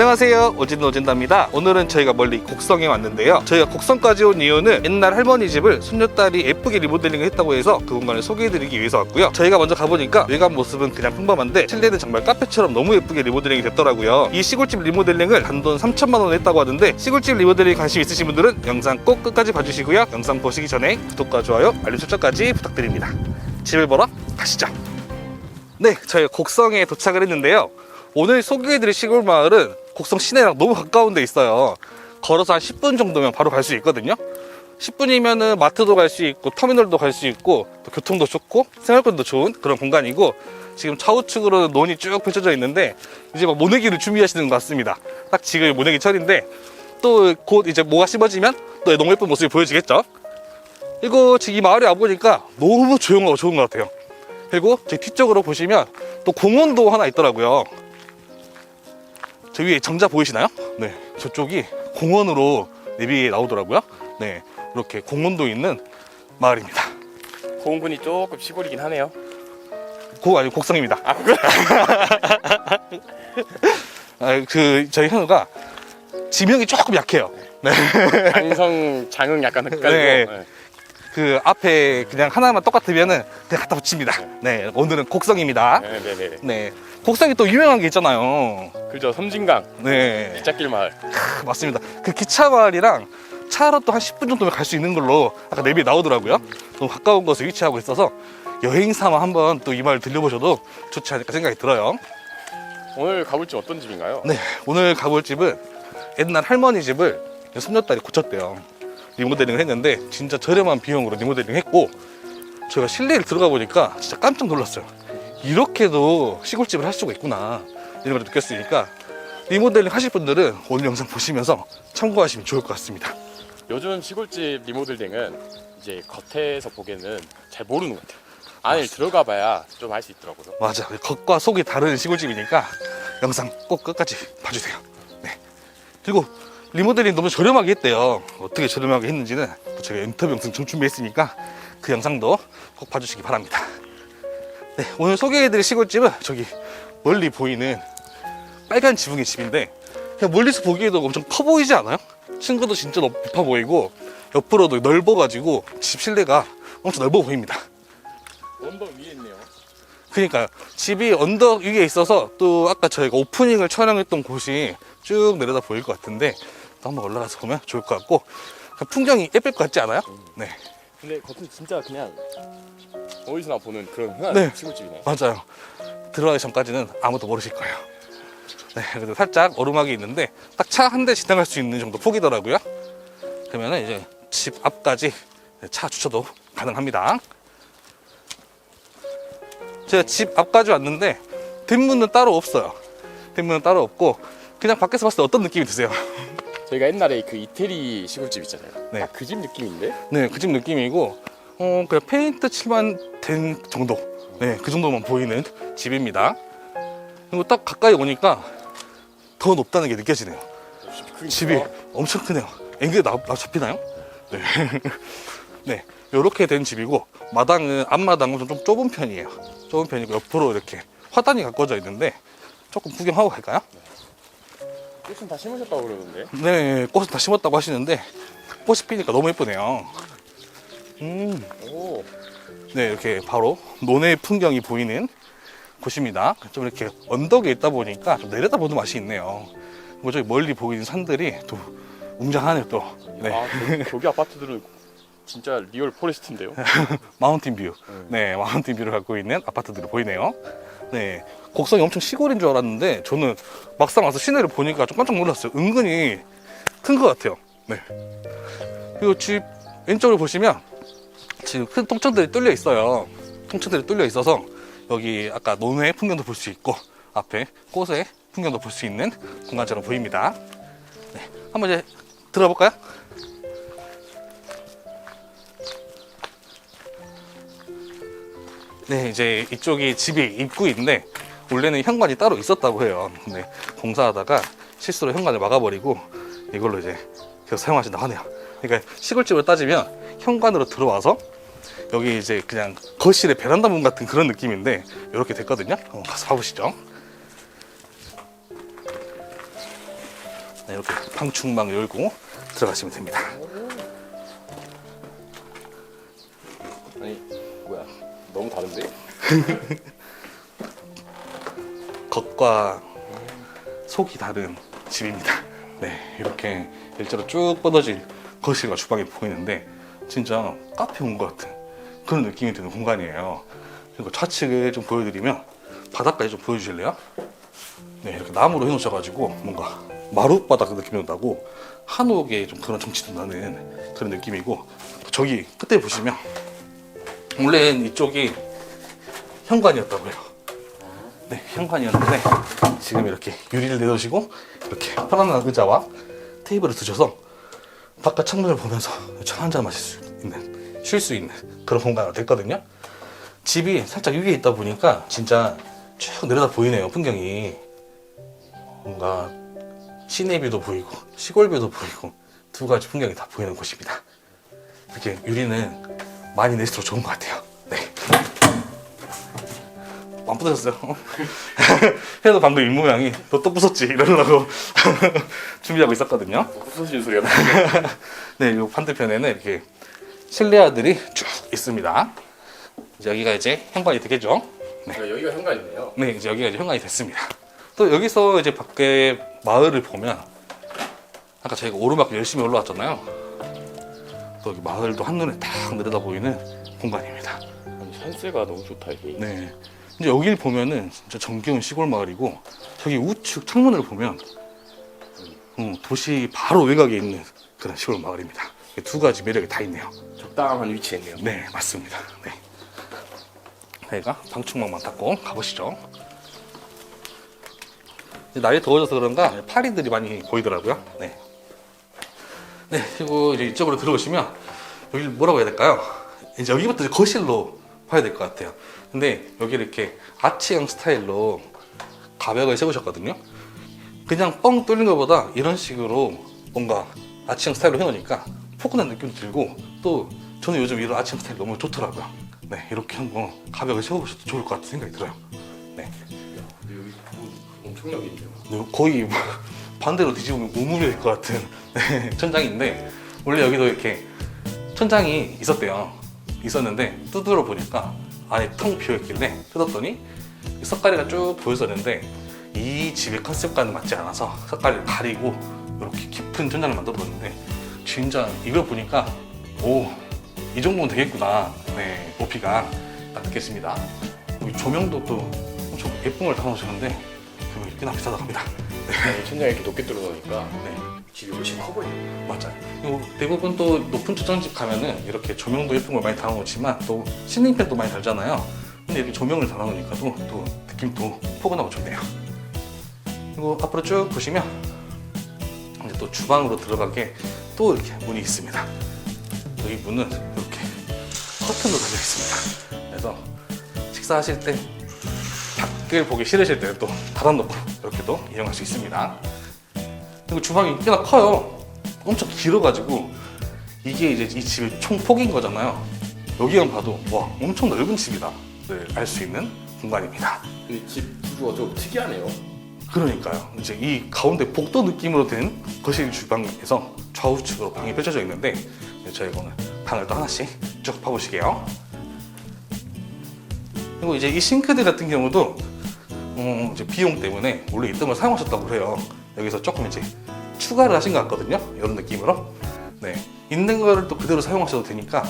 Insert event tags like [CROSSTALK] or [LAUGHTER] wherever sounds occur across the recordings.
안녕하세요. 오진 오진다입니다. 오늘은 저희가 멀리 곡성에 왔는데요. 저희가 곡성까지 온 이유는 옛날 할머니 집을 손녀딸이 예쁘게 리모델링을 했다고 해서 그 공간을 소개해드리기 위해서 왔고요. 저희가 먼저 가보니까 외관 모습은 그냥 평범한데 실내는 정말 카페처럼 너무 예쁘게 리모델링이 됐더라고요. 이 시골집 리모델링을 단돈 3천만 원 했다고 하는데 시골집 리모델링 관심 있으신 분들은 영상 꼭 끝까지 봐주시고요. 영상 보시기 전에 구독과 좋아요 알림 설정까지 부탁드립니다. 집을 보러 가시죠. 네 저희 곡성에 도착을 했는데요. 오늘 소개해드릴 시골 마을은 곡성 시내랑 너무 가까운 데 있어요. 걸어서 한 10분 정도면 바로 갈 수 있거든요. 10분이면은 마트도 갈 수 있고 터미널도 갈 수 있고 또 교통도 좋고 생활권도 좋은 그런 공간이고 지금 좌우측으로는 논이 쭉 펼쳐져 있는데 이제 막 모내기를 준비하시는 것 같습니다. 딱 지금 모내기 철인데 또 곧 이제 모가 심어지면 또 너무 예쁜 모습이 보여지겠죠. 그리고 지금 이 마을에 와보니까 너무 조용하고 좋은 것 같아요. 그리고 제 뒤쪽으로 보시면 또 공원도 하나 있더라고요. 저 위에 정자 보이시나요? 네, 저쪽이 공원으로 내비에 나오더라고요. 네, 이렇게 공원도 있는 마을입니다. 고흥군이 조금 시골이긴 하네요. 고 아니 곡성입니다. 아? [LAUGHS] 아, 그 저희 현우가 지명이 조금 약해요. 네, 안성 장흥 약간 헷갈리고. 네. 네. 그 앞에 그냥 하나만 똑같으면은 그냥 갖다 붙입니다. 네, 오늘은 곡성입니다. 네, 네, 네. 네, 곡성이 또 유명한 게 있잖아요. 그죠, 섬진강 네, 기찻길 마을. 크, 맞습니다. 그 기차 마을이랑 차로 또 한 10분 정도면 갈 수 있는 걸로 아까 내비에 나오더라고요. 너무 가까운 곳에 위치하고 있어서 여행 삼아 한번 또 이 마을 들려보셔도 좋지 않을까 생각이 들어요. 오늘 가볼 집 어떤 집인가요? 네, 오늘 가볼 집은 옛날 할머니 집을 손녀딸이 고쳤대요. 리모델링을 했는데 진짜 저렴한 비용으로 리모델링 했고 저희가 실내를 들어가 보니까 진짜 깜짝 놀랐어요. 이렇게도 시골집을 할 수가 있구나 이런 걸 느꼈으니까 리모델링 하실 분들은 오늘 영상 보시면서 참고하시면 좋을 것 같습니다. 요즘 시골집 리모델링은 이제 겉에서 보기에는 잘 모르는 것 같아요. 안에 들어가 봐야 좀 알 수 있더라고요. 맞아. 겉과 속이 다른 시골집이니까 영상 꼭 끝까지 봐주세요. 네. 그리고 리모델링 너무 저렴하게 했대요. 어떻게 저렴하게 했는지는 또 제가 인터뷰 영상 좀 준비했으니까 그 영상도 꼭 봐주시기 바랍니다. 네. 오늘 소개해드릴 시골집은 저기 멀리 보이는 빨간 지붕의 집인데 그냥 멀리서 보기에도 엄청 커 보이지 않아요? 층고도 진짜 높아 보이고 옆으로도 넓어가지고 집 실내가 엄청 넓어 보입니다. 언덕 위에 있네요. 그러니까 집이 언덕 위에 있어서 또 아까 저희가 오프닝을 촬영했던 곳이 쭉 내려다 보일 것 같은데 또 한번 올라가서 보면 좋을 것 같고 그 풍경이 예쁠 것 같지 않아요? 네 근데 겉은 진짜 그냥 어디서나 보는 그런 흔한 네. 시골집이네. 맞아요 들어가기 전까지는 아무도 모르실 거예요 네 그래도 살짝 오르막이 있는데 딱 차 한 대 지나갈 수 있는 정도 폭이더라고요 그러면은 이제 집 앞까지 차 주차도 가능합니다 제가 집 앞까지 왔는데 뒷문은 따로 없어요 뒷문은 따로 없고 그냥 밖에서 봤을 때 어떤 느낌이 드세요? 저희가 옛날에 그 이태리 시골집 있잖아요. 네. 그집 느낌인데? 네, 그 집 느낌이고, 어, 그냥 페인트 칠만 된 정도. 네, 그 정도만 보이는 집입니다. 그리고 딱 가까이 오니까 더 높다는 게 느껴지네요. 집이 엄청 크네요. 앵글 나, 나 잡히나요? 네. [LAUGHS] 네, 요렇게 된 집이고, 마당은, 앞마당은 좀 좁은 편이에요. 좁은 편이고, 옆으로 이렇게 화단이 가꿔져 있는데, 조금 구경하고 갈까요? 꽃은 다 심으셨다고 그러는데. 네, 꽃을 다 심었다고 하시는데, 꽃이 피니까 너무 예쁘네요. 음. 오. 네, 이렇게 바로 논의 풍경이 보이는 곳입니다. 좀 이렇게 언덕에 있다 보니까 좀 내려다보는 맛이 있네요. 그리고 저기 멀리 보이는 산들이 또 웅장하네요, 또. 네, 아, 저기, 저기 아파트들은 진짜 리얼 포레스트인데요. [LAUGHS] 마운틴 뷰. 네, 마운틴 뷰를 갖고 있는 아파트들이 보이네요. 네, 곡성이 엄청 시골인 줄 알았는데 저는 막상 와서 시내를 보니까 좀 깜짝 놀랐어요. 은근히 큰 것 같아요. 네. 그리고 집 왼쪽을 보시면 지금 큰 통천들이 뚫려 있어요. 통천들이 뚫려 있어서 여기 아까 논의 풍경도 볼 수 있고 앞에 꽃의 풍경도 볼 수 있는 공간처럼 보입니다. 네, 한번 이제 들어볼까요? 네, 이제 이쪽이 집이 입구인데 원래는 현관이 따로 있었다고 해요. 근데 공사하다가 실수로 현관을 막아버리고 이걸로 이제 계속 사용하신다고 하네요. 그러니까 시골집을 따지면 현관으로 들어와서 여기 이제 그냥 거실에 베란다 문 같은 그런 느낌인데 이렇게 됐거든요. 한번 가서 봐보시죠. 네, 이렇게 방충망 열고 들어가시면 됩니다. 아니 뭐야 너무 다른데? [LAUGHS] 겉과 속이 다른 집입니다. 네, 이렇게 일자로 쭉 뻗어질 거실과 주방이 보이는데 진짜 카페 온 것 같은 그런 느낌이 드는 공간이에요. 그리고 좌측을 좀 보여드리면 바닥까지 좀 보여주실래요? 네, 이렇게 나무로 해놓으셔가지고 뭔가 마룻바닥 느낌이 나고 한옥의 좀 그런 정치도 나는 그런 느낌이고 저기 끝에 보시면 원래는 이쪽이 현관이었다고요. 네, 현관이었는데 지금 이렇게 유리를 내놓으시고 이렇게 편안한 의자와 테이블을 두셔서 바깥 창문을 보면서 차 한 잔 마실 수 있는 쉴 수 있는 그런 공간이 됐거든요. 집이 살짝 위에 있다 보니까 진짜 쭉 내려다 보이네요 풍경이 뭔가 시내뷰도 보이고 시골뷰도 보이고 두 가지 풍경이 다 보이는 곳입니다. 이렇게 유리는 많이 내실수록 좋은 것 같아요. 네. 안 부서졌어요. [LAUGHS] 해도 방금 입 모양이 너 또 부쉈지 이러려고 [LAUGHS] 준비하고 있었거든요. 소리가 나. [LAUGHS] 네, 이 반대편에는 이렇게 실내화들이 쭉 있습니다. 이제 여기가 이제 현관이 되겠죠. 여기가 현관이네요. 네, 이제 여기가 이제 현관이 됐습니다. 또 여기서 이제 밖에 마을을 보면 아까 저희가 오르막 열심히 올라왔잖아요. 또 여기 마을도 한눈에 딱 내려다 보이는 공간입니다. 아니 산세가 너무 좋다 이게. 네. 이제 여기를 보면은 진짜 정겨운 시골 마을이고 저기 우측 창문을 보면 음, 도시 바로 외곽에 있는 그런 시골 마을입니다. 이두 가지 매력이 다 있네요. 적당한 위치에 있네요. 네, 맞습니다. 네. 저희가 방충망만 닫고 가보시죠. 이제 날이 더워져서 그런가 파리들이 많이 보이더라고요. 네. 네, 그리고 이제 이쪽으로 들어오시면 여기 뭐라고 해야 될까요? 이제 여기부터 이제 거실로 봐야 될 것 같아요. 근데 여기 이렇게 아치형 스타일로 가벽을 세우셨거든요. 그냥 뻥 뚫린 것보다 이런 식으로 뭔가 아치형 스타일로 해놓으니까 포근한 느낌도 들고 또 저는 요즘 이런 아치형 스타일 너무 좋더라고요. 네, 이렇게 한번 가벽을 세워보셔도 좋을 것 같은 생각이 들어요. 네. 근데 여기 엄청나게 있네요. 네, 거의 뭐 [LAUGHS] 반대로 뒤집으면 우물이 될 것 같은 네, 천장인데 원래 여기도 이렇게 천장이 있었대요. 있었는데 뚜드러 보니까 안에 텅 비어 있길래 뜯었더니 이 석가리가 쭉 보였었는데 이 집의 컨셉과는 맞지 않아서 석가리를 가리고 이렇게 깊은 천장을 만들어뒀는데 진짜 이걸 보니까 오 이 정도면 되겠구나. 네 높이가 딱 느꼈습니다. 조명도 또 엄청 예쁜 걸 달아놓으셨는데 그거 꽤나 비싸다고 합니다. 아니, 천장이 이렇게 높게 뚫어놓으니까. 네 집이 훨씬 커 보여요. 맞아요. 그리고 대부분 또 높은 초장집 가면은 이렇게 조명도 예쁜 걸 많이 달아놓지만 또 실링팬도 많이 달잖아요. 근데 이렇게 조명을 달아놓으니까 또, 또 느낌도 포근하고 좋네요. 그리고 앞으로 쭉 보시면 이제 또 주방으로 들어가게 또 이렇게 문이 있습니다. 여기 문은 이렇게 커튼으로 달려 있습니다. 그래서 식사하실 때 밖을 보기 싫으실 때는 또 닫아놓고 이렇게도 이용할 수 있습니다. 그리고 주방이 꽤나 커요. 엄청 길어가지고 이게 이제 이 집의 총 폭인 거잖아요. 여기만 봐도 와 엄청 넓은 집이다를 알수 있는 공간입니다. 근데 집 구조가 좀 특이하네요. 그러니까요. 이제 이 가운데 복도 느낌으로 된 거실 주방에서 좌우측으로 방이 펼쳐져 있는데 네, 저희가 오늘 방을 또 하나씩 쭉 봐보시게요. 그리고 이제 이 싱크대 같은 경우도 음, 이제 비용 때문에 원래 있던 걸 사용하셨다고 해요. 여기서 조금 이제 추가를 하신 것 같거든요. 이런 느낌으로. 네. 있는 거를 또 그대로 사용하셔도 되니까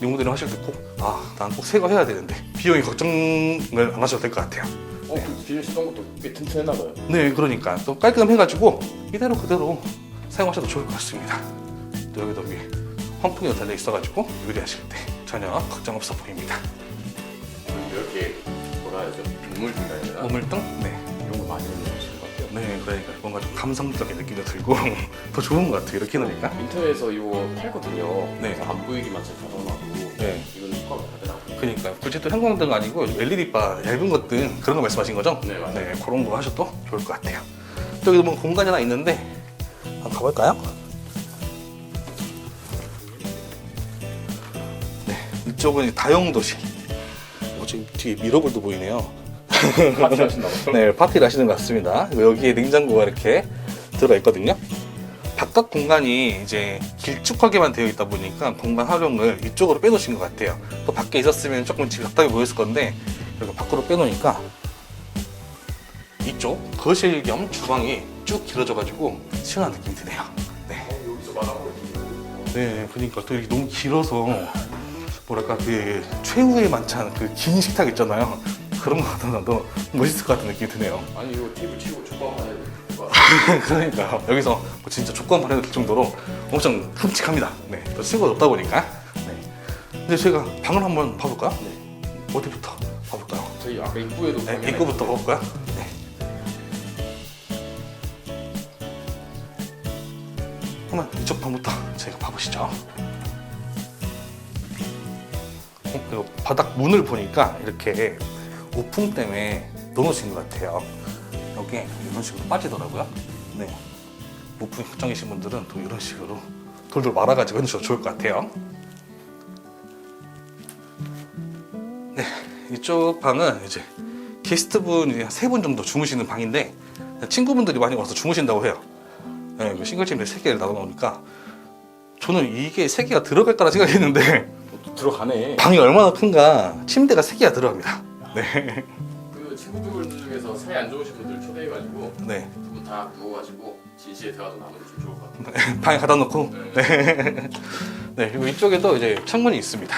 리모델링 하실 때 꼭, 아, 난 꼭 새 거 해야 되는데 비용이 걱정을 안 하셔도 될 것 같아요. 어, 그 뒤에 쓰던 것도 꽤 튼튼했나 봐요. 네, 그러니까 또 깔끔해가지고 이대로 그대로 사용하셔도 좋을 것 같습니다. 또 여기도 위에 환풍기가 달려 있어가지고 요리하실 때 전혀 걱정 없어 보입니다. 이렇게 뭐라 해야죠? 우물중간이나 우물등? 네. 이런 거 많이 같아요. 네, 그러니까 뭔가 좀 감성적인 느낌도 들고 [LAUGHS] 더 좋은 것 같아요. 이렇게 해놓으니까. 인터넷에서 이거 팔거든요. 네. 그래서 안 보이기만 잘 잡아놔도 네. 이건 효과가 나더라고요. 그러니까 굳이 또 형광등 아니고 LED바 얇은 것들 그런 거 말씀하신 거죠? 네, 맞아요. 네, 그런 거 하셔도 좋을 것 같아요. 또 여기도 뭐 공간이 하나 있는데 한번 가볼까요? 네, 이쪽은 다용도실. 어, 지금 뒤에 미러볼도 보이네요. [LAUGHS] 파티 하신다고? 네, 파티를 하시는 것 같습니다. 여기에 냉장고가 이렇게 들어가 있거든요. 바깥 공간이 이제 길쭉하게만 되어 있다 보니까 공간 활용을 이쪽으로 빼놓으신 것 같아요. 또 밖에 있었으면 조금 집답하게 보였을 건데 이렇게 밖으로 빼놓으니까 이쪽 거실 겸 주방이 쭉 길어져가지고 시원한 느낌이 드네요. 네. 여기서 말하고 네, 그러니까 또 이렇게 너무 길어서 뭐랄까 그 최후의 만찬 그 긴 식탁 있잖아요. 그런 거 같아서 더 멋있을 것 같은 느낌이 드네요. 아니 이거 테이블 치고 족밥 하나 [LAUGHS] 그러니까 여기서 뭐 진짜 조건 발휘할 정도로 엄청 흠찍합니다. 네, 또 친구가 없다 보니까. 네. 근데 저희가 방을 한번 봐볼까요? 네. 어디부터 봐볼까요? 저희 아까 입구에도 네, 방에 입구부터 봐볼까요? 네. 그러면 이쪽 방부터 저희가 봐보시죠. 어, 그리고 바닥 문을 보니까 이렇게 오풍 때문에 넣어놓으신 것 같아요. 여기 이런 식으로 빠지더라고요. 네. 오풍이 걱정이신 분들은 또 이런 식으로 돌돌 말아가지고 해주셔도 좋을 것 같아요. 네, 이쪽 방은 이제 게스트분이 한 세 분 정도 주무시는 방인데 친구분들이 많이 와서 주무신다고 해요. 네, 그 싱글 침대 세 개를 나눠 놓으니까 저는 이게 세 개가 들어갈 거라 생각했는데 또 들어가네. 방이 얼마나 큰가 침대가 세 개가 들어갑니다. 네, 그 친구들 중에서 사이 안 좋으신 분들 초대해가지고 네, 두 분다 누워가지고 진실에 대화도 나누면 좀 좋을 것 같아요. [LAUGHS] 방에 갖다 놓고 네, [LAUGHS] 네 그리고 이쪽에도 이제 창문이 있습니다.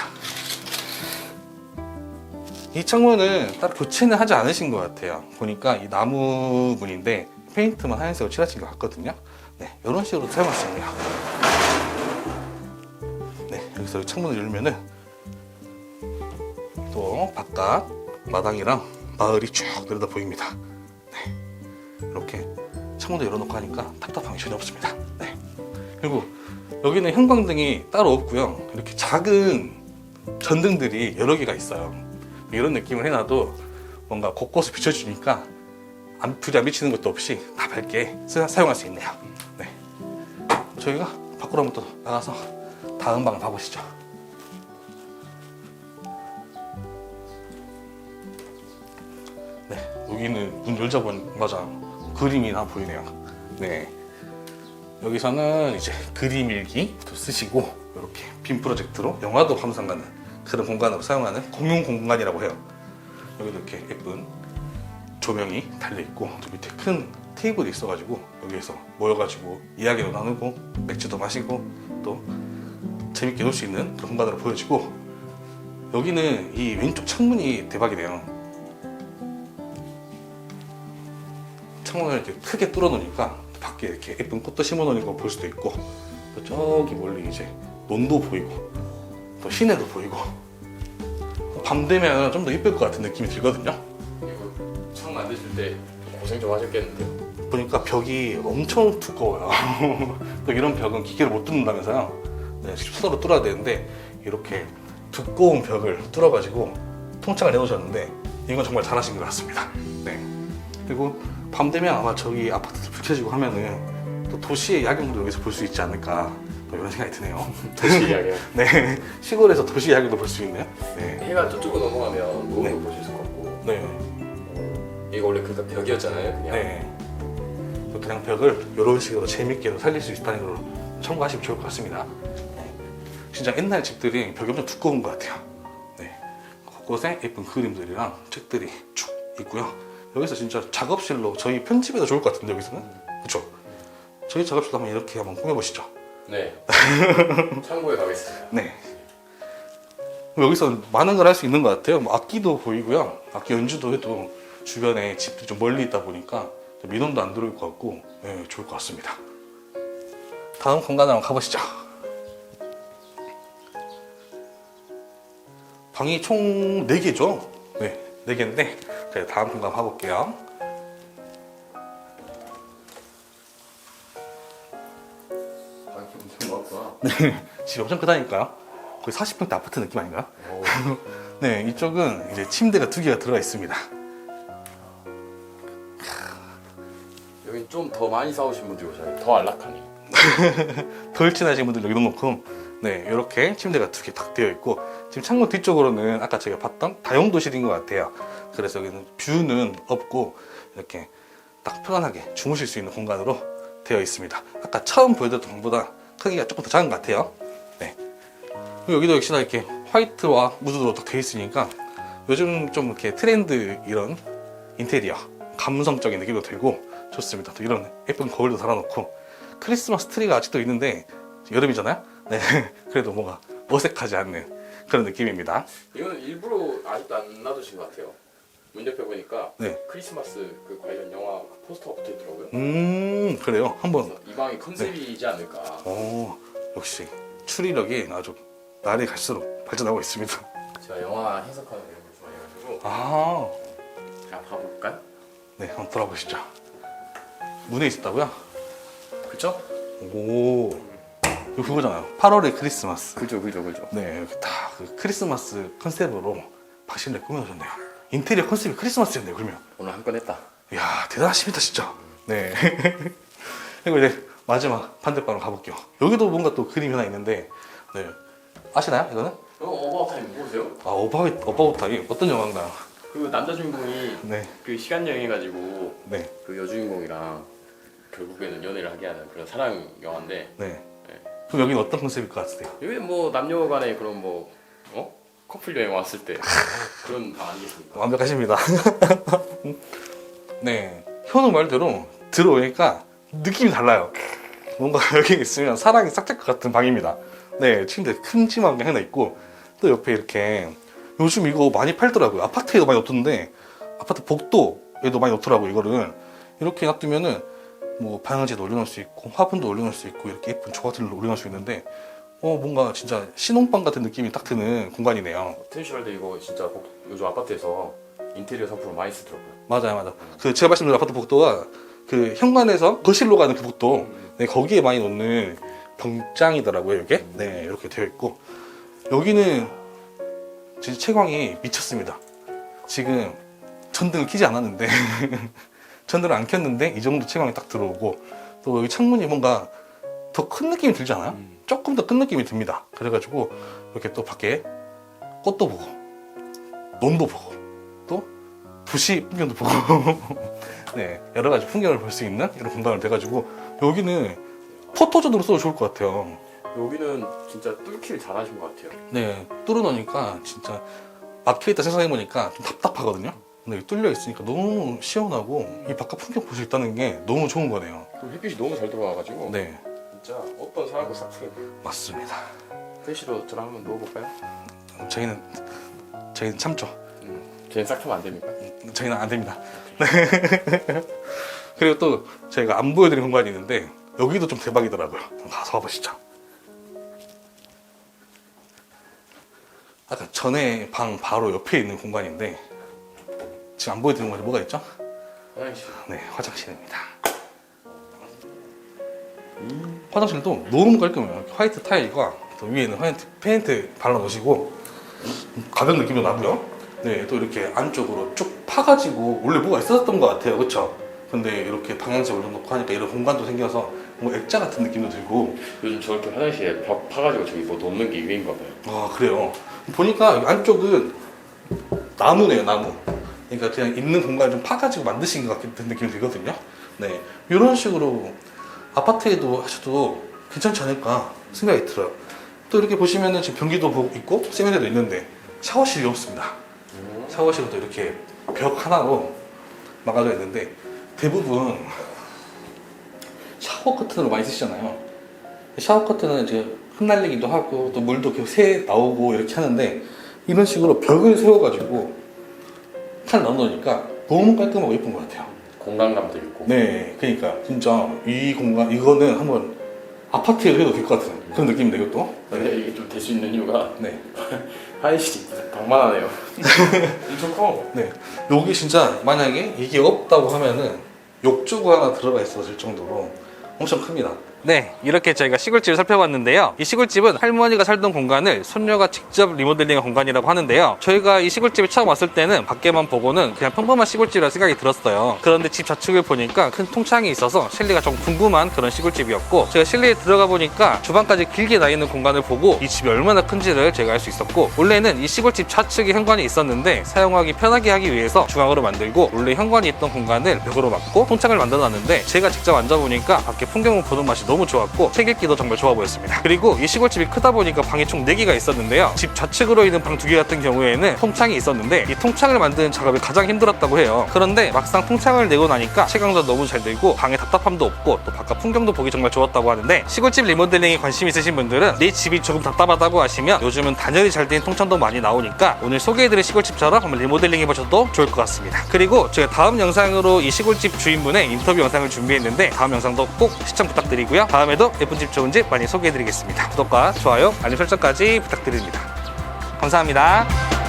이 창문은 따로 교체는 하지 않으신 것 같아요. 보니까 이 나무 문인데 페인트만 하얀색으로 칠하신 것 같거든요. 네, 이런 식으로 있네요. 네, 여기서 이 창문을 열면은 또 바깥 마당이랑 마을이 쭉 내려다 보입니다. 네, 이렇게 창문도 열어놓고 하니까 답답함이 전혀 없습니다. 네. 그리고 여기는 형광등이 따로 없고요. 이렇게 작은 전등들이 여러 개가 있어요. 이런 느낌을 해놔도 뭔가 곳곳을 비춰주니까 안 불이 안 비치는 것도 없이 다 밝게 사- 사용할 수 있네요. 네. 저희가 밖으로 한번 또 나가서 다음 방을 봐보시죠. 여기는 문 열자마자 그림이 나 보이네요. 네. 여기서는 이제 그림 일기도 쓰시고 이렇게 빔 프로젝트로 영화도 감상 가는 그런 공간으로 사용하는 공용 공간이라고 해요. 여기도 이렇게 예쁜 조명이 달려 있고 또 밑에 큰 테이블이 있어가지고 여기에서 모여가지고 이야기도 나누고 맥주도 마시고 또 재밌게 놀 수 있는 그런 공간으로 보여지고 여기는 이 왼쪽 창문이 대박이네요. 창문을 이렇게 크게 뚫어 놓으니까 밖에 이렇게 예쁜 꽃도 심어 놓은 거 볼 수도 있고 또 저기 멀리 이제 논도 보이고 또 시내도 보이고 밤 되면 좀더 예쁠 것 같은 느낌이 들거든요. 이거 창 만드실 때 고생 좀 하셨겠는데요. 보니까 벽이 엄청 두꺼워요. [LAUGHS] 또 이런 벽은 기계로 못 뚫는다면서요. 네, 직접 손으로 뚫어야 되는데 이렇게 두꺼운 벽을 뚫어가지고 통창을 내놓으셨는데 이건 정말 잘하신 것 같습니다. 네. 그리고 밤 되면 아마 저기 아파트도 불 켜지고 하면은 또 도시의 야경도 여기서 볼 수 있지 않을까 뭐 이런 생각이 드네요. [LAUGHS] 도시 이야기야. [LAUGHS] 네, 시골에서 도시 야경도 볼 수 있는. 네, 해가 저쪽으로 넘어가면 노을도 네. 보실 수 있고 네, 이거 원래 그니까 벽이었잖아요. 그냥 네. 또 그냥 벽을 이런 식으로 재밌게 살릴 수 있다는 걸 참고하시면 좋을 것 같습니다. 네. 진짜 옛날 집들이 벽이 엄청 두꺼운 것 같아요. 네. 곳곳에 예쁜 그림들이랑 책들이 쭉 있고요. 여기서 진짜 작업실로 저희 편집해도 좋을 것 같은데 여기서는 그렇죠? 저희 작업실도 한번 이렇게 한번 꾸며보시죠. 네. [LAUGHS] 창고에 가겠습니다. 네. 여기서 많은 걸 할 수 있는 것 같아요. 뭐 악기도 보이고요. 악기 연주도 해도 주변에 집들이 좀 멀리 있다 보니까 민원도 안 들어올 것 같고 네, 좋을 것 같습니다. 다음 공간으로 한번 가보시죠. 방이 총 4개죠? 네, 4개인데 제가 다음 공간 가볼게요. 방이 엄청 많구나. 집이 엄청 크다니까요. 거의 40평대 아파트 느낌 아닌가요? 오. [LAUGHS] 네, 이쪽은 이제 침대가 두 개가 들어가 있습니다. 여긴 좀더 많이 싸우신 분들이 오셔야 더 안락하네. [LAUGHS] 덜 친하신 분들 여기 넣어놓고 네 이렇게 침대가 두 개 딱 되어 있고 지금 창문 뒤쪽으로는 아까 저희가 봤던 다용도실인 것 같아요 그래서 여기는 뷰는 없고 이렇게 딱 편안하게 주무실 수 있는 공간으로 되어 있습니다. 아까 처음 보여드렸던 것보다 크기가 조금 더 작은 것 같아요. 네. 여기도 역시나 이렇게 화이트와 무드로 딱 되어 있으니까 요즘 좀 이렇게 트렌드 이런 인테리어 감성적인 느낌도 들고 좋습니다. 또 이런 예쁜 거울도 달아놓고 크리스마스 트리가 아직도 있는데 여름이잖아요. 네. [LAUGHS] 그래도 뭔가 어색하지 않는 그런 느낌입니다. 이거는 일부러 아직도 안 놔두신 것 같아요. 문 옆에 보니까 네. 크리스마스 그 관련 영화 포스터가 붙어 있더라고요. 음 그래요. 한번 그래서 이 방이 컨셉이지 않을까. 어 역시 추리력이 아주 날이 갈수록 발전하고 있습니다. 제가 영화 해석하는 걸 좋아해가지고 아, 제가 봐볼까요? 네, 한번 돌아보시죠. 문에 있었다고요? 그쵸? 오, 이거 그거잖아요. 8월의 크리스마스. 그죠 그죠 그죠. 네, 이렇게 다그 크리스마스 컨셉으로 박신대 꾸며놓으셨네요. 인테리어 컨셉이 크리스마스였네요, 그러면. 오늘 한 건 했다. 이야, 대단하십니다, 진짜. 네. [LAUGHS] 그리고 이제 마지막 반대방으로 가볼게요. 여기도 뭔가 또 그림이 하나 있는데, 네. 아시나요, 이거는? 이거 어바웃 타임 보세요. 아, 어바웃, 어바웃 타임. 어떤 영화인가요? 그 남자 주인공이 네, 그 시간 여행해가지고 네, 그 여주인공이랑 결국에는 연애를 하게 하는 그런 사랑 영화인데 네. 그럼 여기는 어떤 컨셉일 것 같으세요? 여기 뭐 남녀 간의 그런 뭐 어? 커플 여행 왔을 때 그런 방 아니겠습니까? 완벽하십니다. 네, 현우 말대로 들어오니까 느낌이 달라요. 뭔가 [LAUGHS] 여기 있으면 사랑이 싹찰것 같은 방입니다. 네, 침대 큼지막한 게 하나 있고 또 옆에 이렇게 요즘 이거 많이 팔더라고요. 아파트에도 많이 놓던데 아파트 복도에도 많이 놓더라고요. 이거를 이렇게 놔두면은 뭐 방향제도 올려놓을 수 있고 화분도 올려놓을 수 있고 이렇게 예쁜 조화들을 올려놓을 수 있는데 어 뭔가 진짜 신혼방 같은 느낌이 딱 드는 공간이네요. 텐시할때 이거 진짜 복- 요즘 아파트에서 인테리어 상품을 많이 쓰더라고요. 맞아요, 맞아요. 그 제가 말씀드린 아파트 복도가 그 현관에서 거실로 가는 그 복도, 네 거기에 많이 놓는 병장이더라고요, 이게. 네 이렇게 되어 있고 여기는 진짜 채광이 미쳤습니다. 지금 전등을 켜지 않았는데 [LAUGHS] 전등을 안 켰는데 이 정도 채광이 딱 들어오고 또 여기 창문이 뭔가 더 큰 느낌이 들지 않아요? 조금 더 큰 느낌이 듭니다. 그래가지고 이렇게 또 밖에 꽃도 보고 논도 보고 또 도시 풍경도 보고 [LAUGHS] 네 여러 가지 풍경을 볼 수 있는 이런 공간을 돼가지고 여기는 포토존으로 써도 좋을 것 같아요. 여기는 진짜 뚫기를 잘하신 것 같아요. 네 뚫어놓으니까 진짜 막혀있다 생각해보니까 좀 답답하거든요. 근데 뚫려 있으니까 너무 시원하고 이 바깥 풍경 볼 수 있다는 게 너무 좋은 거네요. 그리고 햇빛이 너무 잘 들어와가지고 네 진짜 어떤 사람도 싹 트여. 맞습니다. 텐시로 저랑 한번 누워볼까요? 저희는 저희는 참죠. 음, 쟤는 싹 트면 안 됩니까? 저희는 안 됩니다. 네. [LAUGHS] 그리고 또 저희가 안 보여드린 공간이 있는데 여기도 좀 대박이더라고요. 가서 와보시죠. 아까 전에 방 바로 옆에 있는 공간인데 지금 안 보여드린 공간이 뭐가 있죠? 화장실. 네, 화장실입니다. 화장실도 너무 깔끔해요. 화이트 타일과 또 위에는 화이트 페인트 발라놓으시고 가벼운 느낌도 나고요. 네, 또 이렇게 안쪽으로 쭉 파가지고 원래 뭐가 있었던 것 같아요, 그렇죠? 근데 이렇게 방향제 올려놓고 하니까 이런 공간도 생겨서 뭐 액자 같은 느낌도 들고 요즘 저렇게 화장실에 벽 파가지고 저기 뭐 놓는 게 유행인가 봐요. 아 그래요. 보니까 안쪽은 나무네요, 나무. 그러니까 그냥 있는 공간을 좀 파가지고 만드신 것 같은 느낌이 들거든요. 네, 이런 식으로 아파트에도 하셔도 괜찮지 않을까 생각이 들어요. 또 이렇게 보시면은 지금 변기도 보- 있고 세면대도 있는데 샤워실이 없습니다. 샤워실은 또 이렇게 벽 하나로 막아져 있는데 대부분 샤워 커튼으로 많이 쓰시잖아요. 샤워 커튼은 이제 흩날리기도 하고 또 물도 계속 새 나오고 이렇게 하는데 이런 식으로 벽을 세워가지고 칸 넣어놓으니까 너무 깔끔하고 예쁜 것 같아요. 공간감도 있고. 네, 그러니까 진짜 이 공간 이거는 한번 아파트에 해도 될 것 같은 그런 느낌인데 이것도. 근데 이게 좀 될 수 있는 이유가 네, [LAUGHS] 화장실이 방만하네요. [LAUGHS] 엄청 커. 네. 여기 진짜 만약에 이게 없다고 하면은 욕조가 하나 들어가 있었을 정도로 엄청 큽니다. 네, 이렇게 저희가 시골집을 살펴봤는데요. 이 시골집은 할머니가 살던 공간을 손녀가 직접 리모델링한 공간이라고 하는데요. 저희가 이 시골집에 처음 왔을 때는 밖에만 보고는 그냥 평범한 시골집이라 생각이 들었어요. 그런데 집 좌측을 보니까 큰 통창이 있어서 실리가 좀 궁금한 그런 시골집이었고 제가 실리에 들어가 보니까 주방까지 길게 나 있는 공간을 보고 이 집이 얼마나 큰지를 제가 알 수 있었고 원래는 이 시골집 좌측에 현관이 있었는데 사용하기 편하게 하기 위해서 중앙으로 만들고 원래 현관이 있던 공간을 벽으로 막고 통창을 만들어 놨는데 제가 직접 앉아보니까 밖에 풍경을 보는 맛이 너무 좋았고 책 읽기도 정말 좋아 보였습니다. 그리고 이 시골집이 크다 보니까 방이 총 4개가 있었는데요. 집 좌측으로 있는 방 2개 같은 경우에는 통창이 있었는데 이 통창을 만드는 작업이 가장 힘들었다고 해요. 그런데 막상 통창을 내고 나니까 채광도 너무 잘 되고 방에 답답함도 없고 또 바깥 풍경도 보기 정말 좋았다고 하는데 시골집 리모델링에 관심 있으신 분들은 내 집이 조금 답답하다고 하시면 요즘은 단열이 잘 된 통창도 많이 나오니까 오늘 소개해드린 시골집처럼 한번 리모델링 해보셔도 좋을 것 같습니다. 그리고 제가 다음 영상으로 이 시골집 주인분의 인터뷰 영상을 준비했는데 다음 영상도 꼭 시청 부탁 드리고요. 다음에도 예쁜 집 좋은 집 많이 소개해드리겠습니다. 구독과 좋아요, 알림 설정까지 부탁드립니다. 감사합니다.